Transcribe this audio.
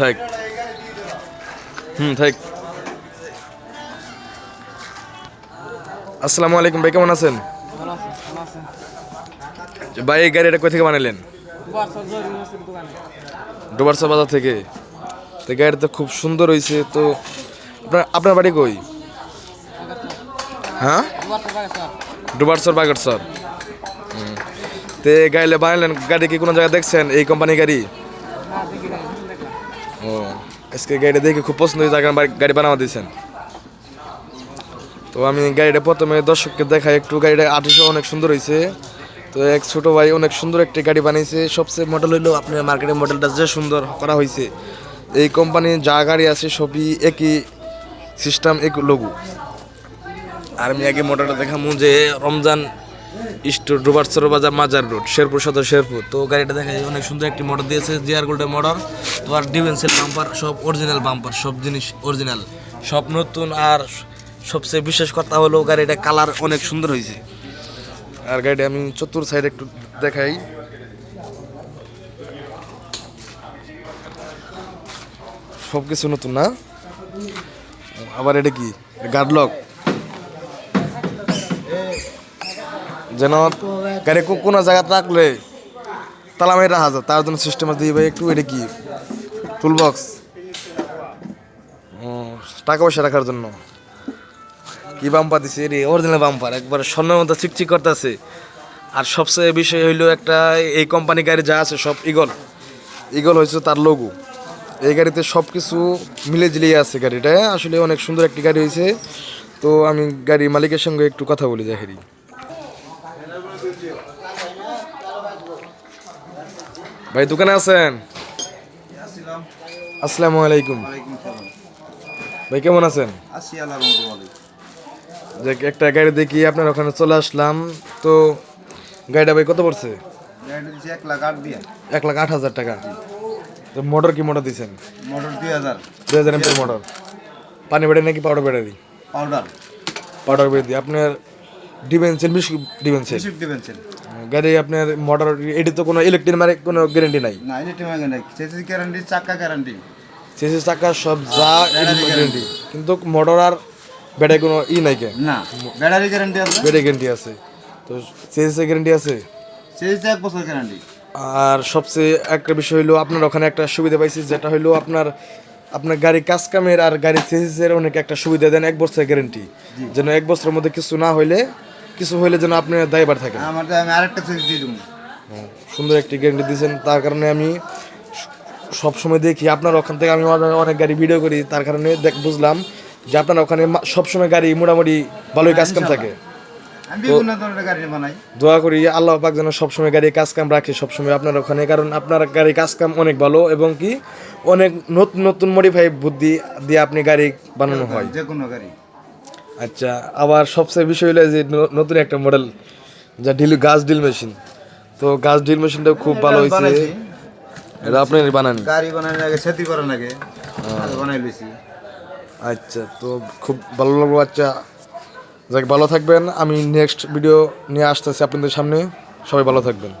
থাক। হুম, থাক। আসসালামু আলাইকুম, ভাই, কেমন আছেন? ভাই, এই গাড়িটা কোথা থেকে বানালেন ডোবারসা বাজার থেকে। তো গাড়িটা খুব সুন্দর হয়েছে তো আপনার আপনার বাড়ি কই? হ্যাঁ? ডুবারসর বাগের স্যার তে গাড়িলে বানালেন গাড়ি কি কোনো জায়গায় দেখছেন, এই কোম্পানি গাড়ি না দেখি নাই দেখলাম ও, আজকে গাড়িটা দেখে খুব পছন্দ হয়েছে তার গাড়ি বানানো দিয়েছেন। তো আমি গাড়িটা প্রথমে দর্শককে দেখাই, একটু গাড়িটা আঠাশো অনেক সুন্দর হয়েছে। তো এক ছোট ভাই অনেক সুন্দর একটি গাড়ি বানিয়েছে, সবচেয়ে মডেল হইল আপনার মার্কেটের মডেলটা যে সুন্দর করা হয়েছে। এই কোম্পানির যা গাড়ি আছে সবই একই সিস্টেম এক লঘু আর আমি আগে মডেলটা দেখামু যে রমজান স্টোর ডুবারসর বাজার মাজার রোড, শেরপুর সদর শেরপুর। তো গাড়িটা দেখা যায় অনেক সুন্দর একটি মডেল দিয়েছে জিআর গোল্ডের মডেল তো আর ডিভেন্সেল বাম্পার সব অরিজিনাল বাম্পার সব জিনিস অরিজিনাল সব নতুন আর সবচেয়ে বিশেষ কথা হলো গাড়িটা কালার অনেক সুন্দর হয়েছে। আর গাড়িটা আমি চতুর সাইড একটু দেখাই। সব কিছু নতুন না? আবার এটা কি? গার্ডলক যেন গাড়ি কোনো জায়গা রাখলে মেরে রাখা যায় তার জন্য সিস্টেম দিই ভাই, একটু এটা কি? টুল বক্স টাকা পয়সা রাখার জন্য। কি বাম্পার দিছে রে? অরিজিনাল বাম্পার একবার স্বর্ণের মতো চিকচিক করতেছে। আর সবচেয়ে বিষয় হইল একটা, এই কোম্পানি গাড়ি যা আছে সব ইগল ইগল হয়েছে তার লোগো এই গাড়িতে সব কিছু মিলে জিলিয়ে আছে গাড়িটা। আসলে অনেক সুন্দর একটি গাড়ি হয়েছে তো আমি গাড়ির মালিকের সঙ্গে একটু কথা বলি জাহেরি ভাই দোকানে আছেন? আসসালামু আলাইকুম। ভাই কেমন আছেন? যে একটা গাড়ি দেখি আপনার ওখানে চলে আসলাম। তো গাড়িটা ভাই কত পড়ছে? এক লাখ আট হাজার টাকা। তো মোটর কি মোটর দিচ্ছেন? মোটর দুই হাজার দুই হাজার এমপের মোটর। পানি ব্যাটারি নাকি powder battery powder powder battery আপনার ডিভেন্সেল বিশ ডিভেন্সেল সেন গাড়ি আপনার মোটর এটি তো কোনো ইলেকট্রিক মারে কোনো গ্যারেন্টি নাই। না ইলেকট্রিক ভাঙে নাই। সেসিস গ্যারান্টি চাক্কা গ্যারান্টি সিসি চাকা সব যা গ্যারেন্টি কিন্তু মোটর আর ব্যাটারি কোনো ই নাই কে। না ব্যাটারি গ্যারান্টি আছে? ব্যাটারি গ্যারেন্টি আছে। তো সিসি গ্যারেন্টি আছে? সেসিস এক বছর গ্যারান্টি আর সবচেয়ে একটা বিষয় হলো আপনার ওখানে একটা সুবিধা পাইছি যেটা হলো আপনার আপনার গাড়ি কাজ কামের আর গাড়ি সিসিসের অনেক একটা সুবিধা দেন এক বছরের গ্যারেন্টি যেন এক বছরের মধ্যে কিছু না হইলে কিছু হইলে যেন আপনার দায়বার থাকে আমার তো আমি আরেকটা সেসিস দিয়ে দেবো। সুন্দর একটি গ্যারেন্টি দিয়েছেন। তার কারণে আমি সব সময় দেখি আপনার ওখান থেকে আমি অনেক- গাড়ি ভিডিও করি। তার কারণে দেখ বুঝলাম যে আপনার ওখানে সবসময় গাড়ি মোটামুটি ভালোই কাজ কাম থাকে। আমি বিভিন্ন ধরনের গাড়ি বানাই। দোয়া করি আল্লাহ পাক যেন সবসময় গাড়ি কাজ কাম রাখে সবসময় আপনার ওখানে। কারণ আপনার গাড়ি কাজ কাম অনেক ভালো এবং কি অনেক নতুন নতুন মডিফাই বুদ্ধি দিয়ে আপনি গাড়ি বানানো হয়। যে কোনো গাড়ি। আচ্ছা আবার সবচেয়ে বিষয় হলো যে নতুন একটা মডেল যা ডিল গাছ ডিল মেশিন তো গাছ ডিল মেশিনটা খুব ভালো হয়েছে। এটা আপনি বানানি? গাড়ি বানানোর আগে সেতি করার আগে। বানাই লইছি। আচ্ছা তো খুব ভালো লাগল। আচ্ছা যাক ভালো থাকবেন। আমি নেক্সট ভিডিও নিয়ে আসতেছি আপনাদের সামনে। সবাই ভালো থাকবেন।